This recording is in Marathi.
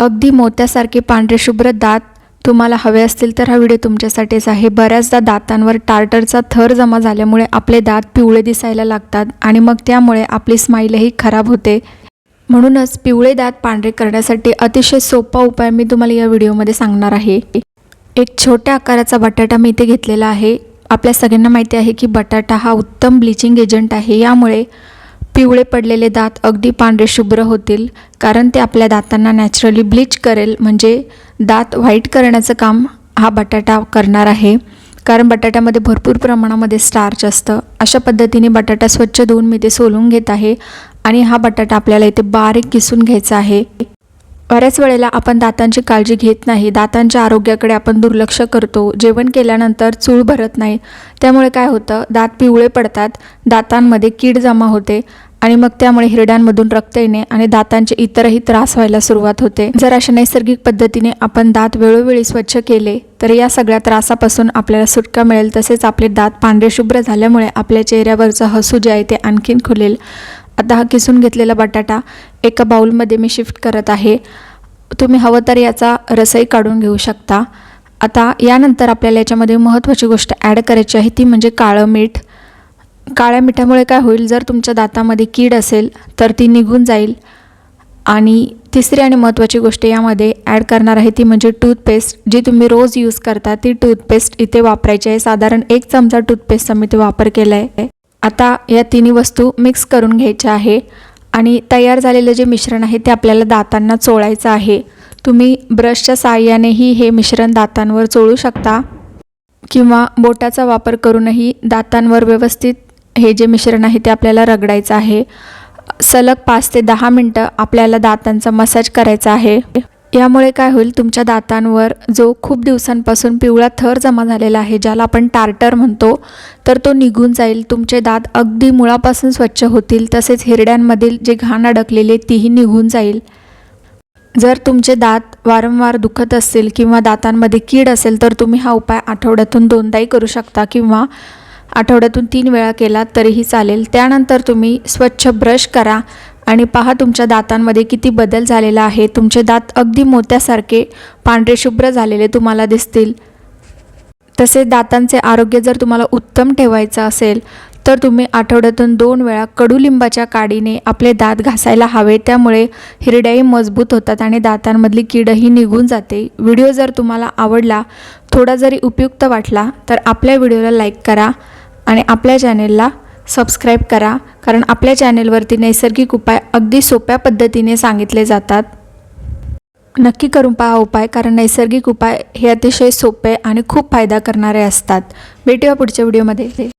अगदी मोत्यासारखे पांढरे शुभ्र दात तुम्हाला हवे असतील तर हा व्हिडिओ तुमच्यासाठीच आहे. बऱ्याचदा दातांवर टार्टरचा थर जमा झाल्यामुळे आपले दात पिवळे दिसायला लागतात आणि मग त्यामुळे आपली स्माईलही खराब होते. म्हणूनच पिवळे दात पांढरे करण्यासाठी अतिशय सोपा उपाय मी तुम्हाला या व्हिडिओमध्ये सांगणार आहे. एक छोट्या आकाराचा बटाटा मी इथे घेतलेला आहे. आपल्या सगळ्यांना माहिती आहे की बटाटा हा उत्तम ब्लिचिंग एजंट आहे. यामुळे पिवळे पडलेले दात अगदी पांढरे शुभ्र होतील कारण ते आपल्या दातांना नॅचरली ब्लीच करेल. म्हणजे दात व्हाईट करण्याचं काम हा बटाटा करणार आहे. कारण बटाट्यामध्ये भरपूर प्रमाणामध्ये स्टार्च असतं. अशा पद्धतीने बटाटा स्वच्छ धुवून मी ते सोलून घेत आहे आणि हा बटाटा आपल्याला इथे बारीक किसून घ्यायचा आहे. बऱ्याच वेळेला आपण दातांची काळजी घेत नाही. दातांच्या आरोग्याकडे आपण दुर्लक्ष करतो. जेवण केल्यानंतर चूळ भरत नाही. त्यामुळे काय होतं? दात पिवळे पडतात. दातांमध्ये कीड जमा होते. आणि मग त्यामुळे हिरड्यांमधून रक्त येणे आणि दातांचे इतरही त्रास व्हायला सुरुवात होते. जर अशा नैसर्गिक पद्धतीने आपण दात वेळोवेळी स्वच्छ केले तर या सगळ्या त्रासापासून आपल्याला सुटका मिळेल. तसेच आपले दात पांढरे शुभ्र झाल्यामुळे आपल्या चेहऱ्यावरचं हसू जे आहे ते आणखीन खुलेल. आता हा किसून घेतलेला बटाटा एका बाउलमध्ये मी शिफ्ट करत आहे. तुम्ही हवं तर याचा रसही काढून घेऊ शकता. आता यानंतर आपल्याला याच्यामध्ये महत्त्वाची गोष्ट ॲड करायची आहे ती म्हणजे काळं मीठ. काळ्या मिठामुळे काय होईल? जर तुमच्या दातामध्ये कीड असेल तर ती निघून जाईल. आणि तिसरी आणि महत्त्वाची गोष्ट यामध्ये ॲड करणार आहे ती म्हणजे टूथपेस्ट जी तुम्ही रोज यूज करता ती टूथपेस्ट इथे वापरायची आहे. साधारण एक चमचा टूथपेस्टचा मी ते वापर केला आहे आता या तिन्ही वस्तू मिक्स करून घ्यायच्या आहे. आणि तयार झालेलं जे मिश्रण आहे ते आपल्याला दातांना चोळायचं आहे. तुम्ही ब्रशच्या साहाय्यानेही हे मिश्रण दातांवर चोळू शकता. किंवा बोटाचा वापर करूनही दातांवर व्यवस्थित हे जे मिश्रण आहे ते आपल्याला रगडायचं आहे. सलग पाच ते दहा मिनटं आपल्याला दातांचा मसाज करायचा आहे. यामुळे काय होईल तुमच्या दातांवर जो खूप दिवसांपासून पिवळा थर जमा झालेला आहे ज्याला आपण टार्टर म्हणतो तर तो निघून जाईल. तुमचे दात अगदी मुळापासून स्वच्छ होतील तसेच हिरड्यांमधील जे घाण अडकलेले तीही निघून जाईल. जर तुमचे दात वारंवार दुखत असतील किंवा दातांमध्ये कीड असेल तर तुम्ही हा उपाय आठवड्यातून दोनदाही करू शकता किंवा आठवड्यातून तीन वेळा केला तरीही चालेल. त्यानंतर तुम्ही स्वच्छ ब्रश करा आणि पहा तुमच्या दातांमध्ये किती बदल झालेला आहे. तुमचे दात अगदी मोत्यासारखे पांढरे शुभ्र झालेले तुम्हाला दिसतील. तसेच दातांचे आरोग्य जर तुम्हाला उत्तम ठेवायचं असेल तर तुम्ही आठवड्यातून दोन वेळा कडुलिंबाच्या काडीने आपले दात घासायला हवे. त्यामुळे हिरड्याही मजबूत होतात आणि दातांमधली किडही निघून जाते. व्हिडिओ जर तुम्हाला आवडला थोडा जरी उपयुक्त वाटला तर आपल्या व्हिडिओला लाईक करा. आणि आपल्या चॅनेलला सबस्क्राईब करा कारण आपल्या चॅनेलवरती नैसर्गिक उपाय अगदी सोप्या पद्धतीने सांगितले जातात. नक्की करून पहा उपाय कारण नैसर्गिक उपाय हे अतिशय सोपे आणि खूप फायदा करणारे असतात. भेटूया पुढच्या व्हिडिओमध्ये